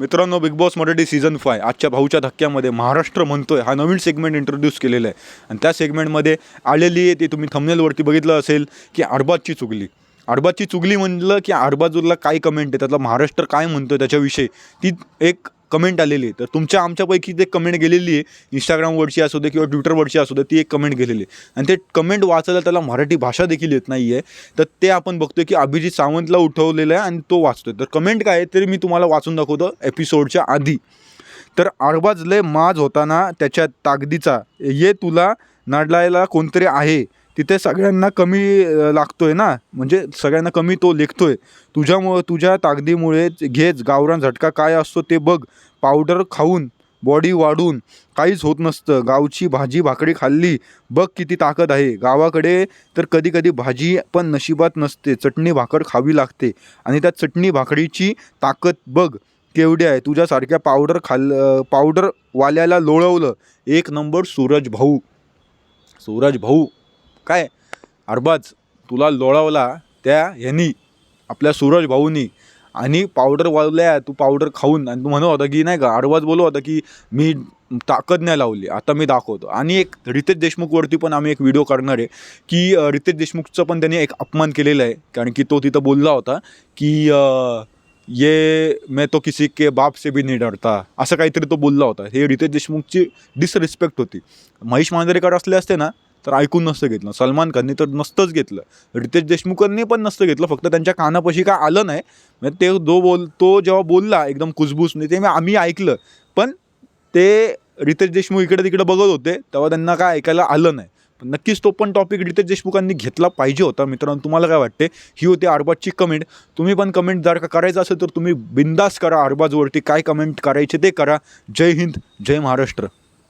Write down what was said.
मित्रांनो Bigg Boss Marathi season five आजच्या भाऊच्या धक्क्यामध्ये महाराष्ट्र म्हणतोय. हा नवीन सेगमेंट इंट्रोड्यूस केलेला आहे. आणि त्या सेगमेंटमध्ये आलेली आहे ती तुम्ही थमनेलवरती बघितलं असेल की अडबाजची चुगली. अडबाजची चुगली म्हणलं की अडबाजूला काय कमेंट आहे? त्यातला महाराष्ट्र काय म्हणतोय त्याच्याविषयी? ती एक कमेंट आलेली आहे. तर तुमच्या आमच्यापैकी ते कमेंट गेलेली आहे इंस्टाग्रामवरची असू दे किंवा ट्विटरवरची असू दे ती एक कमेंट गेलेली आहे. आणि ते कमेंट वाचायला त्याला मराठी भाषा देखील येत नाही आहे तर ते आपण बघतोय की अभिजित सावंतला उठवलेलं आहे आणि तो वाचतोय. तर कमेंट काय आहे तरी मी तुम्हाला वाचून दाखवतो एपिसोडच्या आधी. तर अरबाज लय माज होताना त्याच्या ताकदीचा ये तुला नाडलायला कोणतरी आहे. तिथे सगळ्यांना कमी लागतो लागतोय ना. म्हणजे सगळ्यांना कमी तो लेखतोय. तुझ्यामुळं तुझ्या ताकदीमुळे घेच गावरान झटका काय असतो ते बघ. पावडर खाऊन बॉडी वाढून काहीच होत नसतं. गावची भाजी भाकरी खाल्ली बघ किती ताकद आहे. गावाकडे तर कधी कधी भाजी पण नशिबात नसते. चटणी भाकर खावी लागते. आणि त्या चटणी भाकरीची ताकद बघ केवढी आहे. तुझ्यासारख्या पावडर खाल पावडरवाल्याला लोळवलं. एक नंबर सूरज भाऊ. सूरज भाऊ. काय? अरबाज तुला लोळवला त्या ह्यांनी आपल्या सूरज भाऊनी. आणि पावडर वाजल्या तू पावडर खाऊन. आणि तू म्हणत होता की नाही का अरबाज बोलू होता की मी ताकद नाही लावली आता मी दाखवतो. आणि एक रितेश देशमुखवरती पण आम्ही एक व्हिडिओ करणार आहे की रितेश देशमुखचं पण त्यांनी एक अपमान केलेला आहे. कारण की तो तिथं बोलला होता की ये मैं तो किसी के बाप से भी नहीं डरता. असं काहीतरी तो बोलला होता. हे रितेश देशमुखची डिसरिस्पेक्ट होती. महेश मांजरेकर असले असते ना तर ऐकून नसतं घेतलं. सलमान खानने तर नसतंच घेतलं. रितेश देशमुखांनी पण नसतं घेतलं. फक्त त्यांच्या कानापाशी काय आलं नाही. म्हणजे ते जो बोल तो जेव्हा बोलला एकदम कुसबुसने ते मी आम्ही ऐकलं. पण ते रितेश देशमुख इकडे तिकडे बघत होते तेव्हा त्यांना काय ऐकायला आलं नाही. पण नक्कीच तो पण टॉपिक रितेश देशमुखांनी घेतला पाहिजे होता. मित्रांनो तुम्हाला काय वाटते ही होती अरबाजची कमेंट तुम्ही पण कमेंट जर का करायचं असेल तर तुम्ही बिंदास करा. अरबाजवरती काय कमेंट करायचे ते करा. जय हिंद जय महाराष्ट्र.